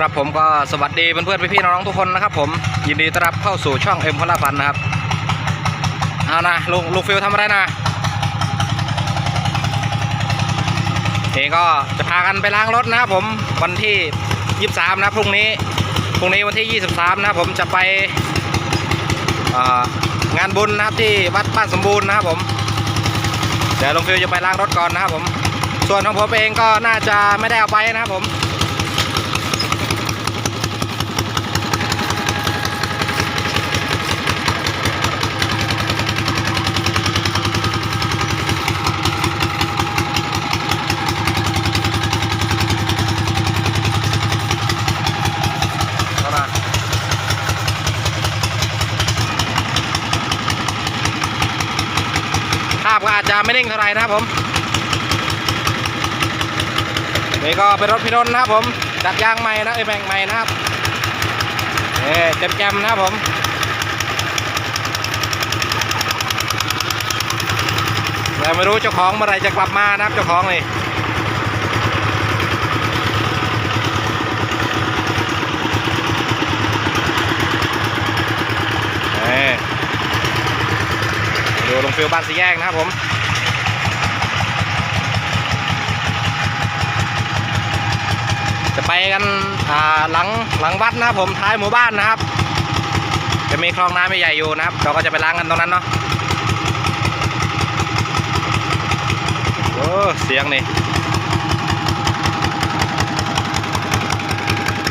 ครับผมก็สวัสดีเพื่อนๆพี่ๆน้องๆทุกคนนะครับผมยินดีต้อนรับเข้าสู่ช่องเอ็มพลาพันธ์นะครับเอานะลุงลุงฟิลทำอะไรนะเองก็จะพากันไปล้างรถนะครับผมวันที่ 23 นะพรุ่งนี้พรุ่งนี้วันที่ 23 นะผมจะไปงานบุญนะครับที่วัดบ้านสมบูรณ์นะครับผมเดี๋ยวลุงฟิลจะไปล้างรถก่อนนะครับผมส่วนของผมเองก็น่าจะไม่ได้เอาไปนะครับผม เข้ามาภาพก็อาจจะไม่ นิ่งเท่าไหร่นะครับผมนี่ก็เป็นรถพิรนนะครับผมจัดยางใหม่นะไอ้ยแบ่งใหม่นะครับเอ๊เต็มแกมนะครับผมแต่ไม่รู้เจ้าของเมื่อไรจะกลับมานะครับเจ้าของนี่นี่ดูลงฟิวบ้านสีแยกนะครับผม จะไปกันหลังหลังวัดนะครับผมท้ายหมู่บ้านนะครับ จะมีคลองน้ำใหญ่อยู่นะครับ เราก็จะไปล้างกันตรงนั้นเนาะโอ้เสียงนี่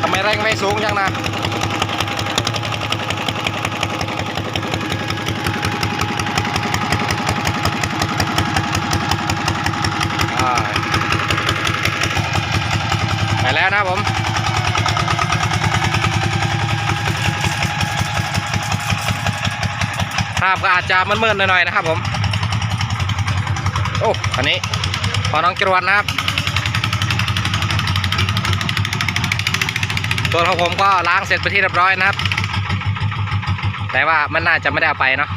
ทำไมแรงไม่สูงจังนะ อ่า ไปแล้วนะครับผมภาพก็อาจจะมืดๆหน่อยๆนะครับผม โอ้อันนี้พอน้องจรวดนะครับส่วของผมก็ล้างเสร็จไปที่เรียบร้อยนะครับ แต่ว่ามันน่าจะไม่ได้เอาไปเนาะ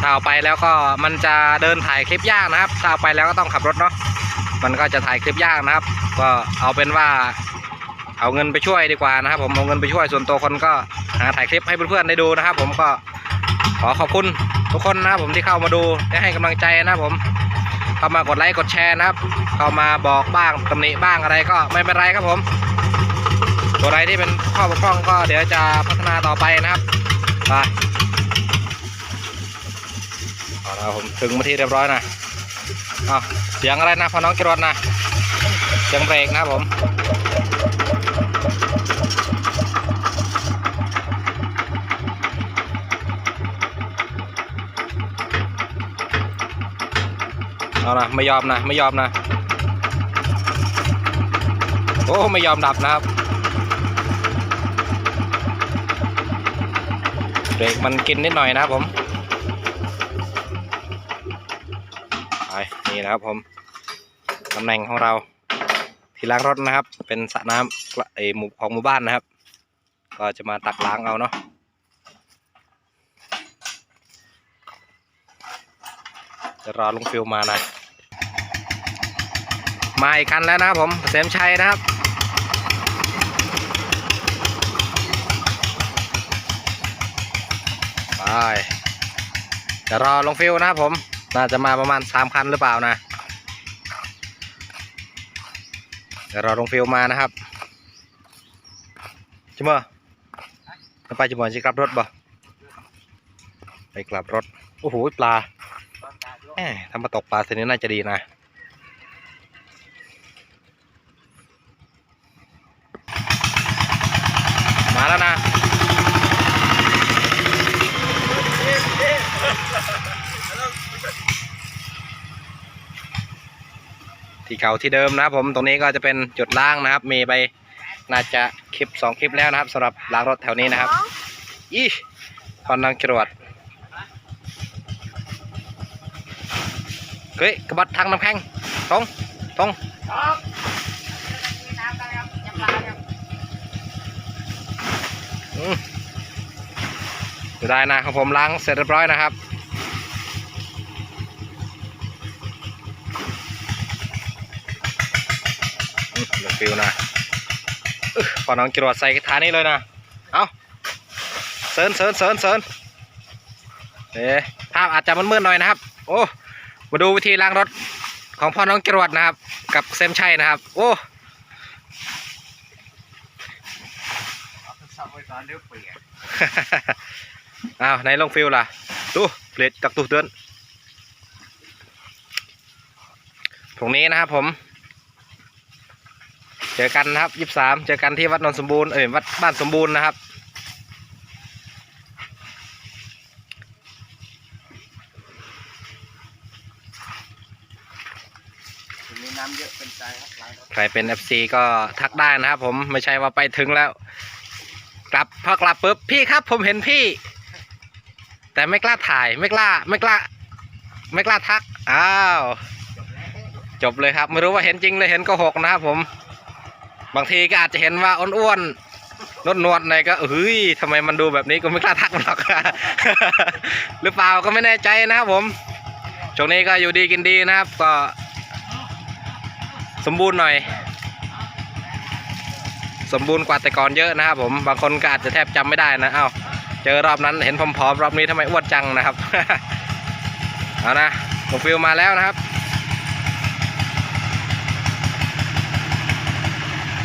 ถ้าเอาไปแล้วก็มันจะเดินถ่ายคลิปยากนะครับ ถ้าเอาไปแล้วก็ต้องขับรถเนาะ มันก็จะถ่ายคลิปยากนะครับ ก็เอาเป็นว่า เอาเงินไปช่วยดีกว่านะครับ ผมเอาเงินไปช่วยส่วนตัวคนก็หาถ่ายคลิปให้เพื่อนๆได้ดูนะครับ ผมก็ขอขอบคุณทุกคนนะครับผมที่เข้ามาดูและให้กำลังใจนะครับผม เข้ามากดไลค์กดแชร์นะครับ เข้ามาบอกบ้างตำหนิบ้างอะไรก็ไม่เป็นไรครับผมตัวไหนที่เป็นข้อบกพร่องก็เดี๋ยวจะพัฒนาต่อไปนะครับไปเอาละครับผมถึงมาที่เรียบร้อยนะ เอาเสียงอะไรนะพอน้องจรวดนะเสียงเบรกนะผมเอานะไม่ยอมนะไม่ยอมนะโอ้ไม่ยอมดับนะครับเบรกมันกินนิดหน่อยนะครับผม นี่นะครับผมตำแหน่งของเรา ที่ล้างรถนะครับ เป็นสระน้ำไอหมู่ของหมู่บ้านนะครับ ก็จะมาตักล้างเอาเนาะจะรอลุงฟิวมานะมาอีกคันแล้วนะครับผมเกษมชัยนะครับไปจะรอลงฟิวนะครับผม น่าจะมาประมาณสามคันหรือเปล่านะ เดี๋ยวรอลงฟิวมานะครับจิมเมอร์ไปจิมเมอร์จะกลับรถบ่ไปกลับรถ โอ้โห ปลาแหมถ้ามาตกปลาเสนี้น่าจะดีนะมาแล้วนะ ที่เก่าที่เดิมนะครับ ผมตรงนี้ก็จะเป็นจุดล้างนะครับ มีไปน่าจะคลิปสองคลิปแล้วนะครับสำหรับล้างรถแถวนี้นะครับอีพอนนังจรวดเฮ้ยกระบะทางน้ำแข็งตรงตรงอือยู่ได้นะของผมล้างเสร็จเรียบร้อยนะครับ ฟิวนะอึ๊ะพอน้องจรวดใส่ฐานนี้เลยนะ เอาเซิร์นเซิร์นเซิร์นเซิร์นเอ๊ะภาพอาจจะมืดๆหน่อยนะครับ โอ้ มาดูวิธีล้างรถของพ่อน้องจรวดนะครับ กับเซมชัยนะครับ โอ้เอาโทรศัพท์ไว้ก่อนเดี๋ยวเปียกอ้าวในลงฟิวล่ะตู้เปลี่ยนจากตู้เตือนตรงนี้นะครับผม เจอกันนะครับยี่สามเจอกันที่วัดนนท์สมบูรณ์เอ้ยวัดบ้านสมบูรณ์นะครับตรงนี้น้ำเยอะเป็นใจครับล้างรถใครเป็น FC ก็ทักได้นะครับผมไม่ใช่ว่าไปถึงแล้ว กลับพอกลับปุ๊บพี่ครับ ผมเห็นพี่ แต่ไม่กล้าถ่ายไม่กล้าไม่กล้า ไม่กล้าทักอ้าวจบเลยครับ ไม่รู้ว่าเห็นจริงเลยเห็นก็หกนะครับผม บางทีก็อาจจะเห็นว่าอ้วนๆนวดนวดๆหน่อยก็เฮ้ยทำไมมันดูแบบนี้ก็ไม่กล้าทักมันหรอก หรือเปล่าก็ไม่แน่ใจนะครับผมช่วงนี้ก็อยู่ดีกินดีนะครับ ก็ สมบูรณ์หน่อย สมบูรณ์กว่าแต่ก่อนเยอะนะครับผมบางคนก็อาจจะแทบจำไม่ได้นะเอ้าเจอรอบนั้นเห็นผอมๆรอบนี้ทำไมอ้วนจังนะครับ เอานะลงฟิลมาแล้วนะครับ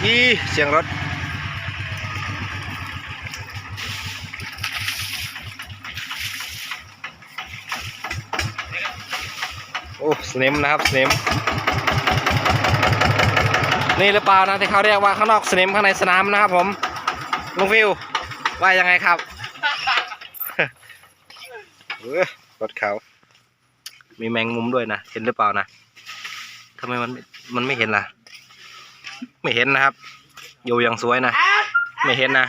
อีเสียงรถโอ้สเนมนะครับสเนมนี่หรือเปล่านะที่เขาเรียกว่าข้างนอกสเนมข้างในสนามนะครับผมลุงฟิวว่ายังไงครับเออรถเขามีแมงมุมด้วยนะ เห็นหรือเปล่านะทำไมมันมันไม่เห็นล่ะ ไม่เห็นนะครับ อยู่อย่างสวยนะ ไม่เห็นนะ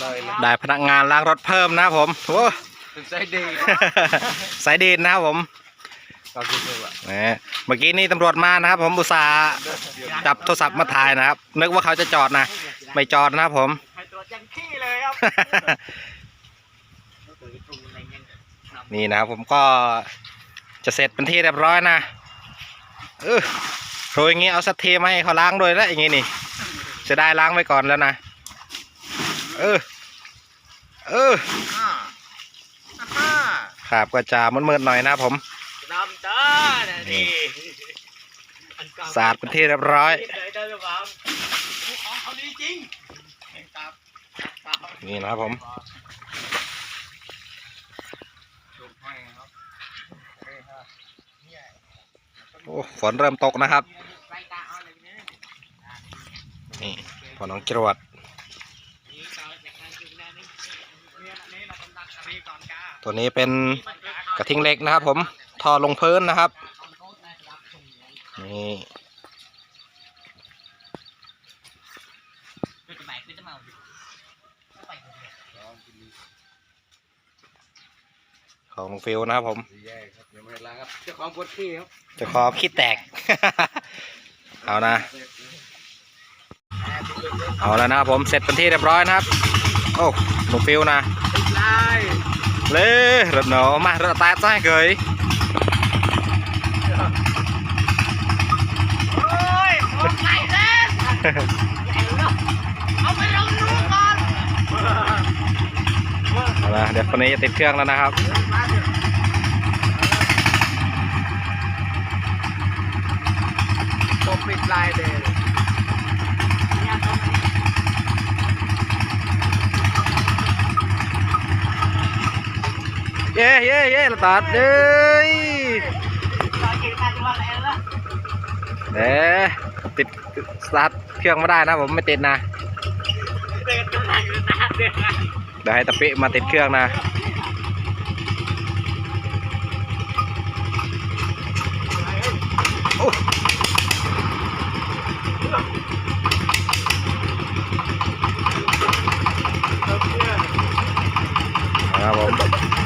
เลยเลยได้พนักงานล้างรถเพิ่มนะครับผมโอ้เป็นใจดีสายดีนนะครับผมก็คือว่าแหมเมื่อกี้นี่ตำรวจมานะครับ ผมอุตส่าห์จับโทรศัพท์มาถ่ายนะครับ นึกว่าเขาจะจอดนะ ไม่จอดนะครับผมให้ตรวจยังขี้เลยครับนี่นะครับผมก็จะเสร็จเป็นที่เรียบร้อยนะ เออโรยอย่างงี้เอาสักทีมาให้เขาล้างด้วยแล้วอย่างงี้นี่จะได้ล้างไว้ก่อนแล้วนะ เออ เอออ่าอ่าครับก็จะมืดๆหน่อยนะครับผมดำจ้าเนี่ยนี่อันเก่สะอาดเป็นที่เรียบร้อยที่ไหนได้หรือเปล่าของเขาดีจริงครับนี่นะครับผม โอ้ฝนเริ่มตกนะครับ นี่พอน้องจรวดตัวนี้เป็นกระทิงเหล็กนะครับผม ทอลงพื้นนะครับ นี่ ของลุงฟิวนะครับผมแย่ครับยังไม่ได้ล้างครับเจ้าของปวดขี้ครับจะขอคิดแตก เอานะ เอาแล้วนะครับผมเสร็จเป็นที่เรียบร้อยนะครับ โอ้ลุงฟิวนะติดลายเลยรถหนอมารถตาใต้เกยโอ้ยหมดไหลแล้ว ละเดี๋ยวคนนี้จะติดเครื่องแล้วนะครับผมปิดลายเลยเย้เย้เย้ตัดเอ้ยเอ๊ะติดสตาร์ทเครื่องไม่ได้นะผมไม่ติดนะเดี๋ยวให้ตาติดเครื่ องนะโอ้ครับผมแรงละซ้ายเหรองนก้อนกำลั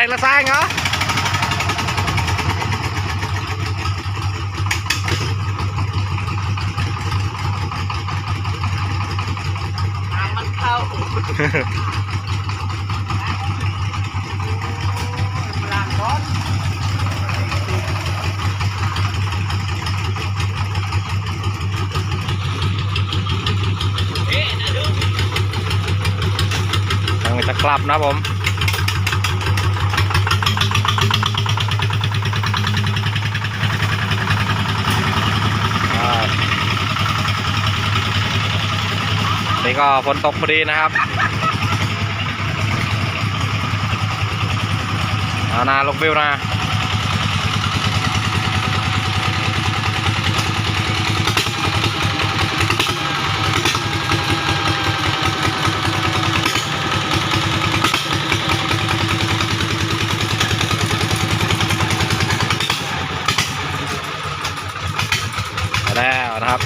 Đây là sai ngó Người ta clap nó không? นี่ก็ฝนตกพอดีนะครับเอานาลูกบิวนะ มาแล้วนะครับ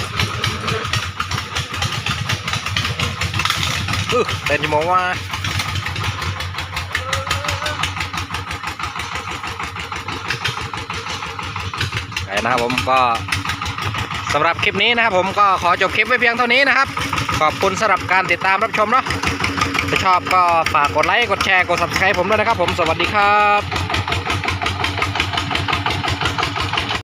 อึ๊ เต้นยี่โมงว่าไปนะครับผมก็สำหรับคลิปนี้นะครับผมก็ขอจบคลิปไว้เพียงเท่านี้นะครับ ขอบคุณสำหรับการติดตามรับชมเนาะถ้าชอบก็ฝากกดไลค์ กดแชร์ กด subscribe ผมด้วยนะครับผม สวัสดีครับ